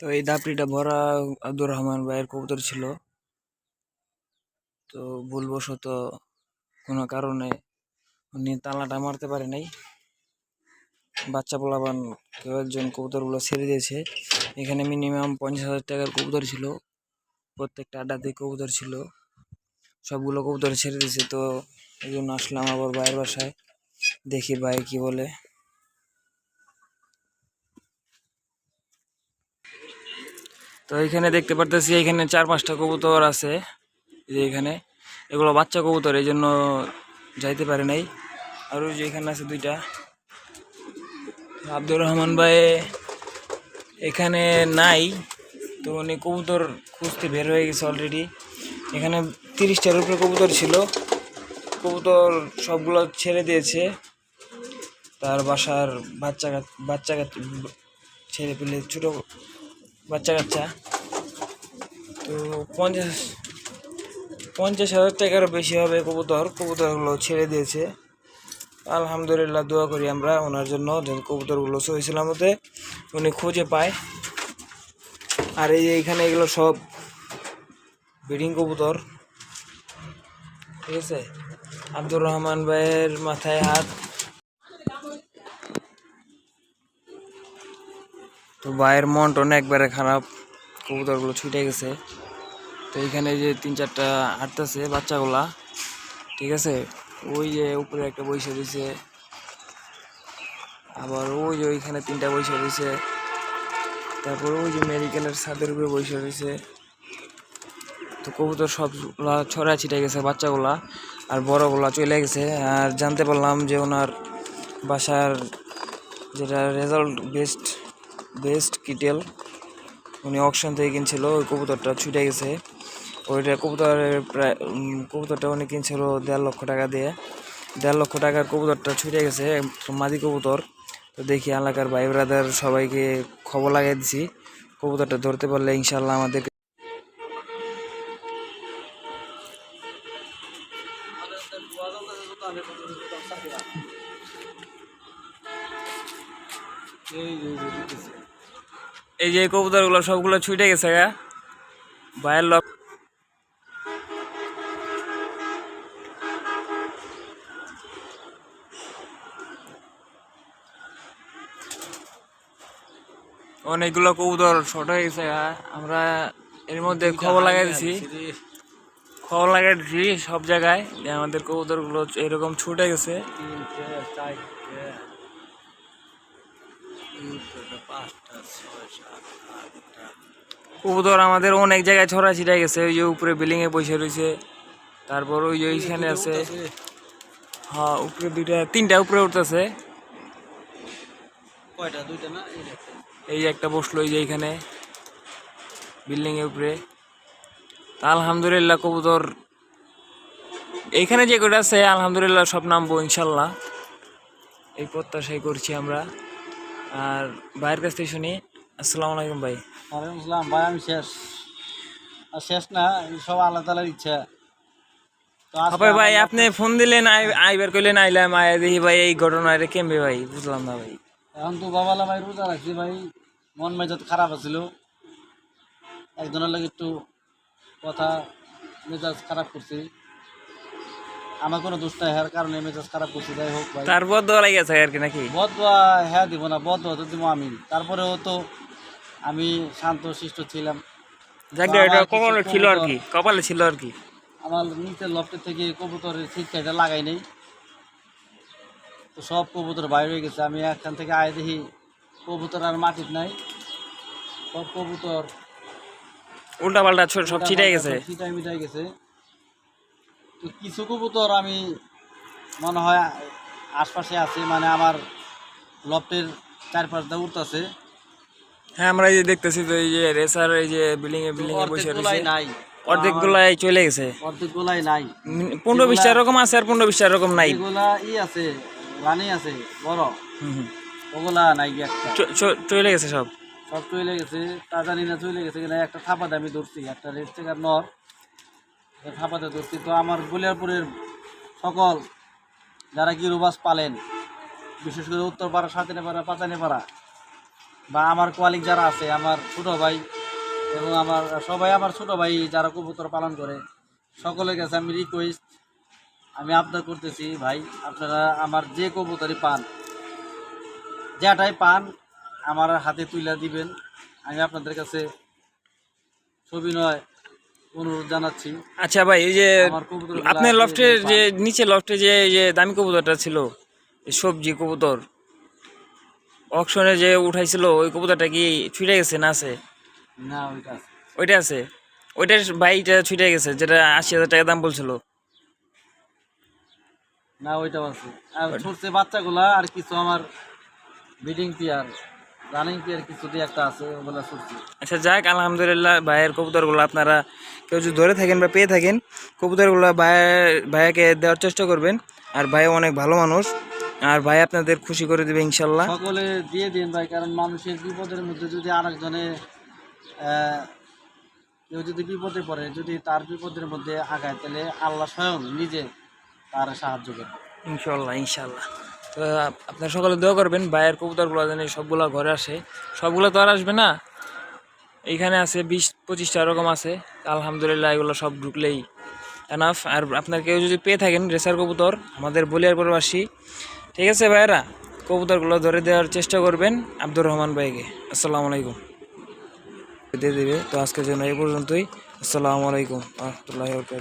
তো এই দাপড়িটা ভরা আব্দুর রহমান ভাইয়ের কবুতর ছিল। তো ভুলবশত কোনো কারণে উনি তালাটা মারতে পারে নাই। বাচ্চা পোলাবান কেউ একজন কবুতরগুলো ছেড়ে দিয়েছে। এখানে মিনিমাম পঞ্চাশ হাজার টাকার কবুতর ছিল। প্রত্যেকটা আড্ডাতে কবুতর ছিল। সবগুলো কবুতর ছেড়ে দিয়েছে। তো এই জন্য আসলাম আবার ভাইয়ের বাসায়। দেখি ভাই কি বলে। তো এখানে দেখতে পারতেছি এখানে চার পাঁচটা কবুতর আছে যে এখানে। এগুলো বাচ্চা কবুতর, এই জন্য যাইতে পারে নাই। আর যে এখানে আছে দুইটা। আব্দুর রহমান ভাই এখানে নাই, তো উনি কবুতর খুঁজতে বের হয়ে গেছে অলরেডি এখানে তিরিশটার উপরে কবুতর ছিল। কবুতর সবগুলো ছেড়ে দিয়েছে। তার বাসার বাচ্চা বাচ্চা ছেড়ে পেলে ছোটো বাচ্চা কাচ্চা। তো পঞ্চাশ পঞ্চাশ হাজার টাকারও বেশি হবে কবুতর। কবুতরগুলো ছেড়ে দিয়েছে। আলহামদুলিল্লাহ, দোয়া করি আমরা ওনার জন্য কবুতরগুলো সহি সালামতে উনি খুঁজে পায়। আর এই যে এখানে এগুলো সব ব্রিডিং কবুতর, ঠিক আছে? আব্দুর রহমান ভাইয়ের মাথায় হাত। তো ভাইয়ের মন টন একবারে খারাপ, কবুতরগুলো ছুটে গেছে। তো এইখানে যে তিন চারটা হাঁটতেছে বাচ্চাগুলা, ঠিক আছে? ওই যে উপরে একটা বৈশা দিছে, আবার ওই যে ওইখানে তিনটা বৈশা দিছে, তারপর ওই যে মেডিকেলের ছাদের উপরে বৈশা দিছে। তো কবুতর সবগুলা ছড়া ছিটে গেছে বাচ্চাগুলা, আর বড়গুলা চলে গেছে। আর জানতে পারলাম যে ওনার বাসার যেটা রেজাল্ট বেস্ট বেস্ট কিটেল উনি অকশন থেকে কিনছিল, ওই কবুতরটা ছুটে গেছে। ওইটা কবুতরের প্রায় কবুতরটা উনি কিনছিল দেড় লক্ষ টাকা দিয়ে। দেড় লক্ষ টাকার কবুতরটা ছুটে গেছে মাদি কবুতর। তো দেখি এলাকার ভাই ব্রাদার সবাইকে খবর লাগিয়ে দিছি। কবুতরটা ধরতে পারলে ইনশাল্লাহ আমাদের এই যে কবুতরগুলো সবগুলো ছুটে গেছে গা ভাইয়ের লক অনেকগুলো কবুতর শর্ট হয়ে গেছে গা। আমরা এর মধ্যে খবর লাগাই দিছি খবর লাগাই দিছি সব জায়গায় যে আমাদের কবুতরগুলো এরকম ছুটে গেছে। কবুতর আমাদের অনেক জায়গায় ছড়া ছিটাই গেছে ওই যে উপরে বিল্ডিং এ বসে রয়েছে তারপর ওই যে ওইখানে আছে। হ্যাঁ উপরে দুইটা তিনটা উপরে উঠতেছে। কয়টা? দুইটা না? এই একটা। বসল এই যে এইখানে বিল্ডিং এর উপরে। তা আলহামদুলিল্লাহ কবুতর এইখানে যে কটা আছে আলহামদুলিল্লাহ সব নামবো ইনশাল্লাহ। এই প্রত্যাশাই করছি আমরা। আর ভাইয়ের কাছ থেকে শুনি আসসালামু আলাইকুম ভাই। ওয়ালাইকুম আসসালাম ভাই আমি শেষ। আর শেষ না সব আল্লাহ তালার ইচ্ছা। আবার ভাই আপনি ফোন দিলেন আই- আইবার কইলেন আইলাম আয় দেখি ভাই এই ঘটনা এটা কেমবে ভাই বুঝলাম না ভাই। এখন তো বাবালা ভাই রোজা রাখছি ভাই মন মেজাজ খারাপ আছিল। একজনের লাগে একটু কথা মেজাজ খারাপ করছি। আমার কোনো দোষ নাই হ্যার কারণে মেজাজ খারাপ করছি যাই হোক ভাই। দেওয়া লাগে আর কি নাকি? বদয়া হ্যাঁ দিব না বদয়া তো দিব আমি তারপরেও তো আমি শান্ত শিষ্ট ছিলাম। যাক এটা আমার কিছু কপালে ছিল আর কি কপালে ছিল আর কি। আমার নিচের লফটের থেকে কবুতরের শিক্ষাটা লাগাই নেই। তো সব কবুতর বাইরে হয়ে গেছে আমি এখান থেকে আয় দেখি কবুতর আর মাটির নাই। সব কবুতর উল্টা পাল্টা সব ছিটাই গেছে। ছিটাই মিটাই গেছে। তো কিছু কবুতর আমি মনে হয় আশপাশে আছে মানে আমার লফটের চারপাশ দিয়ে উঠতেছে। হ্যাঁ আমরা এই যে দেখতেছি তো এই যে রেসার এই যে বিল্ডিং এ বিল্ডিং এ বসে রয়েছে। গুলাই নাই। অর্ধেক গুলাই চলে গেছে। অর্ধেক গুলাই নাই। পনেরো বিশটা এরকম আছে আর পনেরো বিশটা এরকম নাই। এগুলা ই আছে রানি আছে বড়। ওগুলা নাই একটা। চলে গেছে সব। সব চলে গেছে তা জানি না চলে গেছে কিনা একটা থাপাতে আমি ধরছি একটা রেড চেকার নর। থাপাতে ধরছি। তো আমার বলিয়ারপুরের সকল যারা গিরুবাস পালেন, বিশেষ করে উত্তরপাড়া সাঁতারে পাড়া পাতানে পাড়া বা আমার কোয়ালিক যারা আছে, আমার ছোট ভাই এবং আমার, সবাই আমার ছোট ভাই যারা কবুতর পালন করে, সকলের কাছে আমি রিকোয়েস্ট আমি আপনার করতেছি, ভাই, আপনারা আমার যে কবুতরই পান, যেটাই পান, আমার হাতে তুলে দিবেন। আমি আপনাদের কাছে ছবি নয় অনুরোধ জানাচ্ছি। আচ্ছা ভাই এই যে আপনার লফটের যে নিচে লফটে যে যে দামি কবুতরটা ছিল সবজি কবুতর অকশনে যে উঠাইছিল ওই কবুতরটা কি ছুটে গেছে না আছে? না ওইটা আছে। ওইটা আছে? ওইটার বাইটা ছুটে গেছে যেটা আশি হাজার টাকা দাম বলছিল। না ওইটাও আছে। আর ছুটছে বাচ্চাগুলা আর কিছু আমার ব্রিডিং পেয়ার রানিং পেয়ার কিছু একটা আছে ওগুলা ছুটছে। আচ্ছা যাক আলহামদুলিল্লাহ ভাইয়ের কবুতরগুলো আপনারা কেউ যদি ধরে থাকেন বা পেয়ে থাকেন কবুতরগুলো ভাইয়ের ভাইয়াকে দেওয়ার চেষ্টা করবেন। আর ভাই অনেক ভালো মানুষ। আর ভাই আপনাদের খুশি করে দেবে ইনশাল্লাহ। সকলে দিয়ে দিন ভাই কারণ মানুষের বিপদের মধ্যে যদি আরেকজনে কেউ যদি বিপদে পড়ে যদি তার বিপদের মধ্যে আগায় তাহলে আল্লাহ স্বয়ং নিজে তার সাহায্য করবে। ইনশাল্লাহ ইনশাল্লাহ। তো আপ- আপনারা সকালে দোয়া করবেন, ভাইয়ের কবুতরগুলো যেন সবগুলো ঘরে আসে। সবগুলো তো আর আসবে না। এইখানে আছে বিশ, পঁচিশটা এরকম আছে। আলহামদুলিল্লাহ, এগুলো সব ঢুকলেই এনাফ আর আপনার কেউ যদি পেয়ে থাকেন রেসার কবুতর, আমাদের বলিয়ার পরবাসী। ঠিক আছে ভাইয়েরা, কবুতরগুলো ধরে দেওয়ার চেষ্টা করবেন আব্দুর রহমান ভাইকে। আসসালামু আলাইকুম। দিয়ে দেবে। তো আজকের জন্য এই পর্যন্তই। আসসালামু আলাইকুম। রহমতুল্লাহ